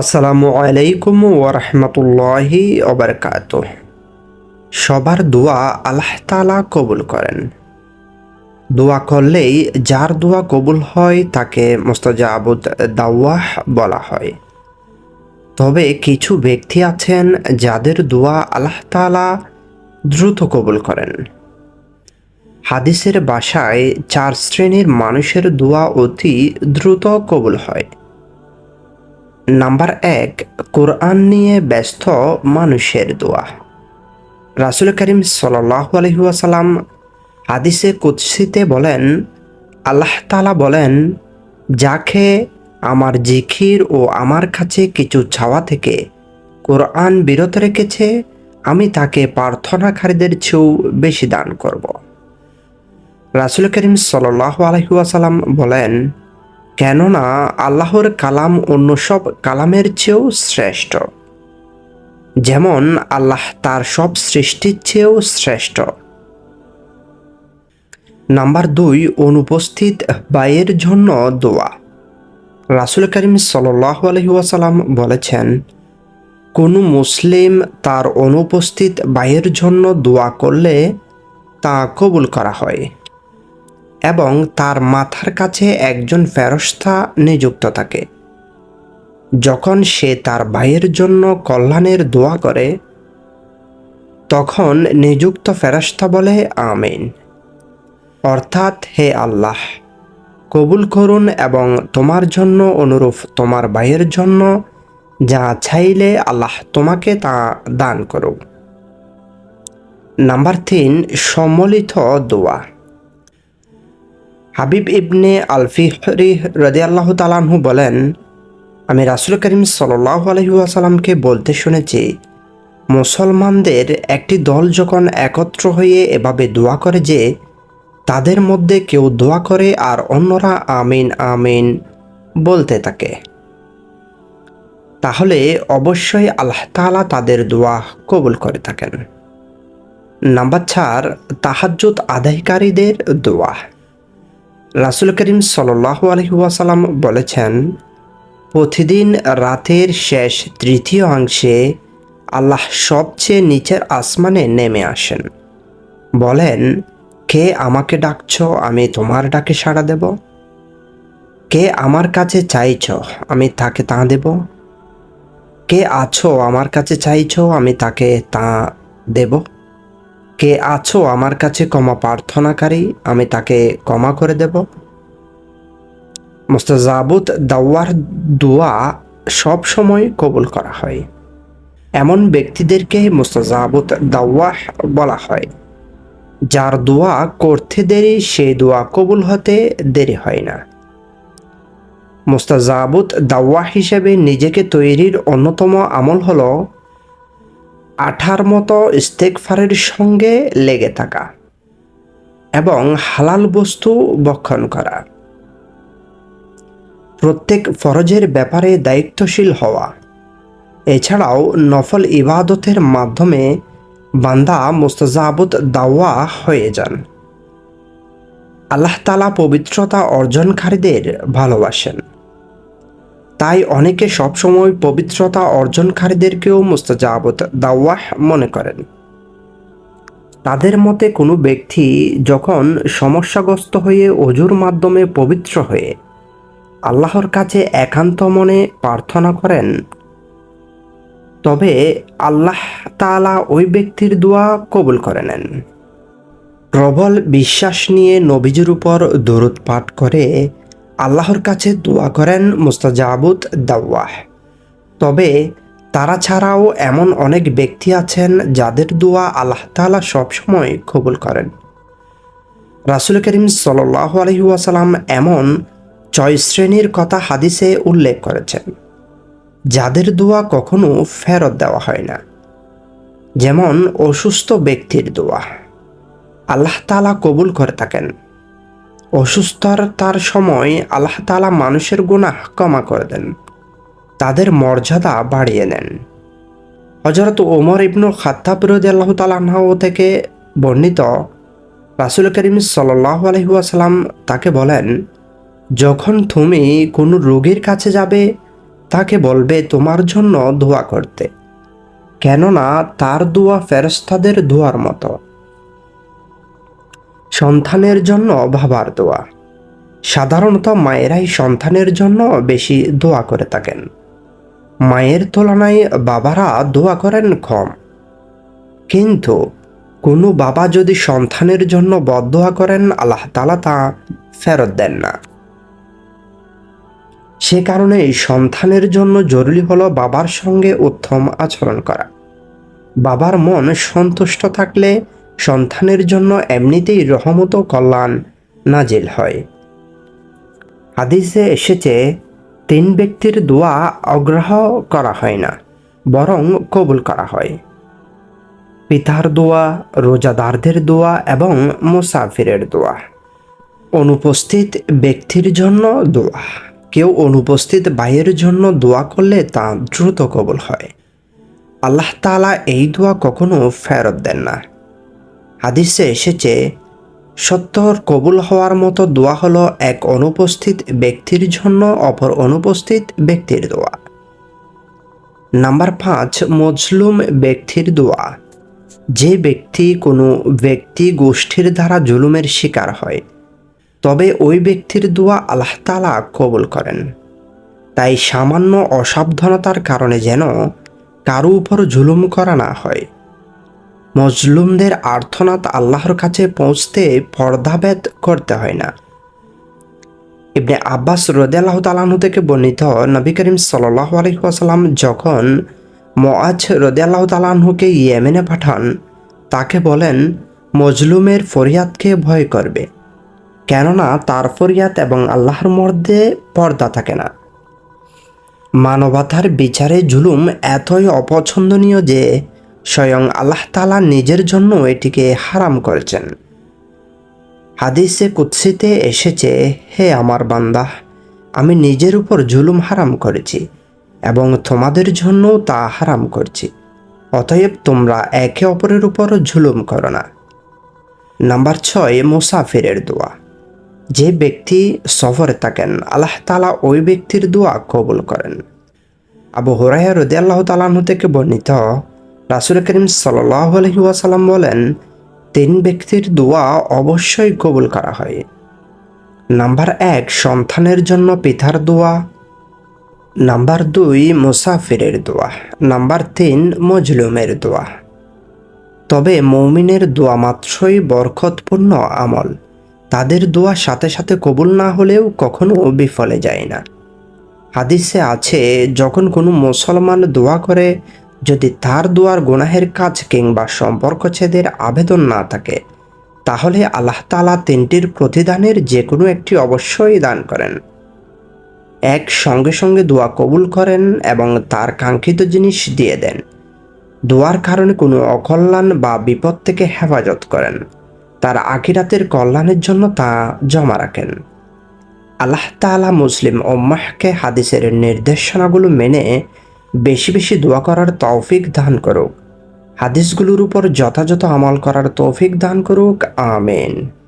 আসসালামু আলাইকুম ওরহমতুল্লাহি ওবরকাত সবার দোয়া আল্লাহ তালা কবুল করেন। দোয়া করলেই যার দোয়া কবুল হয় তাকে মোস্তাজাবুদ দাওয়াহ বলা হয়। তবে কিছু ব্যক্তি আছেন যাদের দোয়া আল্লাহ তালা দ্রুত কবুল করেন। হাদিসের বাসায় চার শ্রেণির মানুষের দোয়া অতি দ্রুত কবুল হয়। নাম্বার এক, কোরআন নিয়ে ব্যস্ত মানুষের দোয়া। রাসুল করিম সাল্লাহ আলহিহাসাল্লাম হাদিসে কুৎসিতে বলেন, আল্লাহ তালা বলেন, যাকে আমার জিখির ও আমার কাছে কিছু ছাওয়া থেকে কোরআন বিরত রেখেছে, আমি তাকে প্রার্থনাকারীদের চেয়েও বেশি দান করব। রাসুল করিম সাল্লাহ আলহিহাসাল্লাম বলেন কেননা আল্লাহর কালাম অন্য সব কালামের চেয়েও শ্রেষ্ঠ। যেমন, আল্লাহ তার সব সৃষ্টির চেয়েও শ্রেষ্ঠ। নাম্বার দুই, অনুপস্থিত বাইয়ের জন্য দোয়া। রাসুল করিম সাল্লাহ আলহিউসালাম বলেছেন, কোনো মুসলিম তার অনুপস্থিত বাইয়ের জন্য দোয়া করলে তা কবুল করা হয়। এবং তার মাথার কাছে একজন ফেরস্তা নিযুক্ত থাকে। যখন সে তার ভাইয়ের জন্য কল্যাণের দোয়া করে, তখন নিযুক্ত ফেরস্তা বলে, আমিন। অর্থাৎ, হে আল্লাহ, কবুল করুন এবং তোমার জন্য অনুরূপ তোমার ভাইয়ের জন্য যা চাইলে আল্লাহ তোমাকে তা দান করুক। নাম্বার তিন, সম্মিলিত দোয়া। হাবিব ইবনে আলফিহরি রদে আল্লাহ তালাহু বলেন, আমি রাসুল করিম সাল্লাহ আলহিউসালামকে বলতে শুনেছি, মুসলমানদের একটি দল যখন একত্র হয়ে এভাবে দোয়া করে যে, তাদের মধ্যে কেউ দোয়া করে আর অন্যরা আমিন আমিন বলতে থাকে। তাহলে অবশ্যই আল্লাহ তালা তাদের দোয়া কবুল করে থাকেন। নাম্বার চার, তাহাজ্জুদ আদায়কারীদের দোয়া। রাসুল করিম সাল্লাহ আলহিউসালাম বলেছেন, প্রতিদিন রাতের শেষ তৃতীয় অংশে আল্লাহ সবচেয়ে নিচের আসমানে নেমে আসেন। বলেন, কে আমাকে ডাকছ, আমি তোমার ডাকে সাড়া দেব? কে আমার কাছে চাইছ, আমি তাকে তা দেব? কে আছো, আমার কাছে চাইছ, আমি তাকে তা দেব? কে আছো আমার কাছে ক্ষমা প্রার্থনাকারী, আমি তাকে ক্ষমা করে দেব। মোস্তাজাবুত দাওয়ার দোয়া সব সময় কবুল করা হয়। এমন ব্যক্তিদেরকে মোস্তাজাবুত দাওয়াহ বলা হয়, যার দোয়া করতে দেরি সেই দোয়া কবুল হতে দেরি হয় না। মোস্তাজাবুত দাওয়া হিসেবে নিজেকে তৈরির অন্যতম আমল হলো আঠার মতো ইস্তেকফারের সঙ্গে লেগে থাকা এবং হালাল বস্তু বক্ষণ করা। প্রত্যেক ফরজের ব্যাপারে দায়িত্বশীল হওয়া। এছাড়াও নফল ইবাদতের মাধ্যমে বান্দা মোস্তাজাবুত দাওয়া হয়ে যান। আল্লাহ তালা পবিত্রতা অর্জনকারীদের ভালোবাসেন। তাই অনেকে সবসময় পবিত্রতা অর্জনকারীদেরকেও মুস্তাজাবত দাওয়াহ মনে করেন। তাদের মতে কোনো ব্যক্তি যখন সমস্যাগ্রস্ত হয়ে অজুর মাধ্যমে পবিত্র হয়ে আল্লাহর কাছে একান্ত মনে প্রার্থনা করেন, তবে আল্লাহ তালা ওই ব্যক্তির দোয়া কবুল করে নেন। প্রবল বিশ্বাস নিয়ে নবীজির উপর দরুদ পাঠ করে আল্লাহর কাছে দোয়া করেন মুস্তাজাবুদ দাওয়াহ। তবে তারা ছাড়াও এমন অনেক ব্যক্তি আছেন যাদের দোয়া আল্লাহ তালা সবসময় কবুল করেন। রাসুল করিম সাল্লাহ আলহিউসালাম এমন ছয় শ্রেণির কথা হাদিসে উল্লেখ করেছেন, যাদের দোয়া কখনো ফেরত দেওয়া হয় না। যেমন অসুস্থ ব্যক্তির দোয়া, আল্লাহ তালা কবুল করে থাকেন। অসুস্থতার সময় আল্লাহ তালা মানুষের গুণাহ ক্ষমা করে দেন, তাদের মর্যাদা বাড়িয়ে নেন। হজরত ওমর ইবনু খাত্তাব বিরোধী আল্লাহ তালাহ থেকে বর্ণিত রাসুল করিম সাল্লাহ আলহিউসালাম তাকে বলেন, যখন তুমি কোনো রোগীর কাছে যাবে, তাকে বলবে তোমার জন্য দোয়া করতে। কেননা তার দোয়া ফেরস্তাদের দোয়ার মতো। সন্তানের জন্য বাবার দোয়া। সাধারণত মায়েরাই সন্তানের জন্য বেশি দোয়া করে থাকেন। মায়ের তুলনায় বাবারা দোয়া করেন কম। কিন্তু কোনো বাবা যদি সন্তানের জন্য বদোয়া করেন, আল্লাহ তালা তা ফেরত দেন না। সে কারণে সন্তানের জন্য জরুরি হলো বাবার সঙ্গে উত্তম আচরণ করা। বাবার মন সন্তুষ্ট থাকলে সন্তানের জন্য এমনিতেই রহমত কল্যাণ নাজিল হয়। হাদিসে এসেছে, তিন ব্যক্তির দোয়া অগ্রাহ করা হয় না, বরং কবুল করা হয়। পিতার দোয়া, রোজাদারদের দোয়া এবং মুসাফিরের দোয়া। অনুপস্থিত ব্যক্তির জন্য দোয়া। কেউ অনুপস্থিত ভাইয়ের জন্য দোয়া করলে তা দ্রুত কবুল হয়। আল্লাহ তালা এই দোয়া কখনো ফেরত দেন না। হাদিসে এসেছে, সত্তর কবুল হওয়ার মতো দোয়া হলো এক অনুপস্থিত ব্যক্তির জন্য, অপর অনুপস্থিত ব্যক্তির দোয়া। নাম্বার পাঁচ, মজলুম ব্যক্তির দোয়া। যে ব্যক্তি কোনো ব্যক্তি গোষ্ঠীর দ্বারা জুলুমের শিকার হয়, তবে ওই ব্যক্তির দোয়া আল্লাহ তালা কবুল করেন। তাই সামান্য অসাবধানতার কারণে যেন কারও উপর জুলুম করা না হয়। মজলুমদের আর্থনাথ আল্লাহর কাছে পৌঁছতে পর্দাভেদ করতে হয় না। ইবনে আব্বাস রদিয়াল্লাহ তালাহু থেকে বর্ণিত নবী করিম সাল্লাহ আলহিহাসাল্লাম যখন মোয়াজ রদিয়াল্লাহ তালাহুকে ইয়েমেনে পাঠান, তাকে বলেন, মজলুমের ফরিয়াদকে ভয় করবে? কেননা তার ফরিয়াদ এবং আল্লাহর মধ্যে পর্দা থাকে না। মানবতার বিচারে জুলুম এতই অপছন্দনীয় যে স্বয়ং আল্লাহ তালা নিজের জন্য এটিকে হারাম করেছেন। হাদিসে কুৎসিতে এসেছে, হে আমার বান্দা, আমি নিজের উপর জুলুম হারাম করেছি এবং তোমাদের জন্য তা হারাম করছি। অতএব তোমরা একে অপরের উপর জুলুম করো না। নাম্বার ছয়, মুসাফিরের দোয়া। যে ব্যক্তি সফরে থাকেন, আল্লাহ তালা ওই ব্যক্তির দোয়া কবুল করেন। আবু হুরাইয়া রদি আল্লাহ তালাহু থেকে বর্ণিত রাসুল করিম সাল্লাহ আলহি বলেন, তিন ব্যক্তির দোয়া অবশ্যই কবুল করা হয়। নাম্বার এক, সন্তানের জন্য পিতার দোয়া। নাম্বার দুই, মুসাফিরের দোয়া। নাম্বার তিন, মজলুমের দোয়া। তবে মৌমিনের দোয়া মাত্রই বরকতপূর্ণ আমল। তাদের দোয়া সাথে সাথে কবুল না হলেও কখনো বিফলে যায় না। হাদিসে আছে, যখন কোনো মুসলমান দোয়া করে যদি তার দোয়ার গুনাহের কাজ কিংবা সম্পর্কছেদের আবেদন না থাকে, তাহলে আল্লাহ তালা তিনটির প্রতিদানের যে কোনো একটি অবশ্যই দান করেন। এক, সঙ্গে সঙ্গে দোয়া কবুল করেন এবং তার কাঙ্ক্ষিত জিনিস দিয়ে দেন। দোয়ার কারণে কোনো অকল্যাণ বা বিপদ থেকে হেফাজত করেন। তার আখিরাতের কল্যাণের জন্য তা জমা রাখেন। আল্লাহ তালা মুসলিম ওম্মাহকে হাদিসের নির্দেশনাগুলো মেনে বেশি বেশি দোয়া করার তৌফিক দান করুক। হাদিসগুলোর উপর যথাযথ আমল করার তৌফিক দান করুক। আমেন।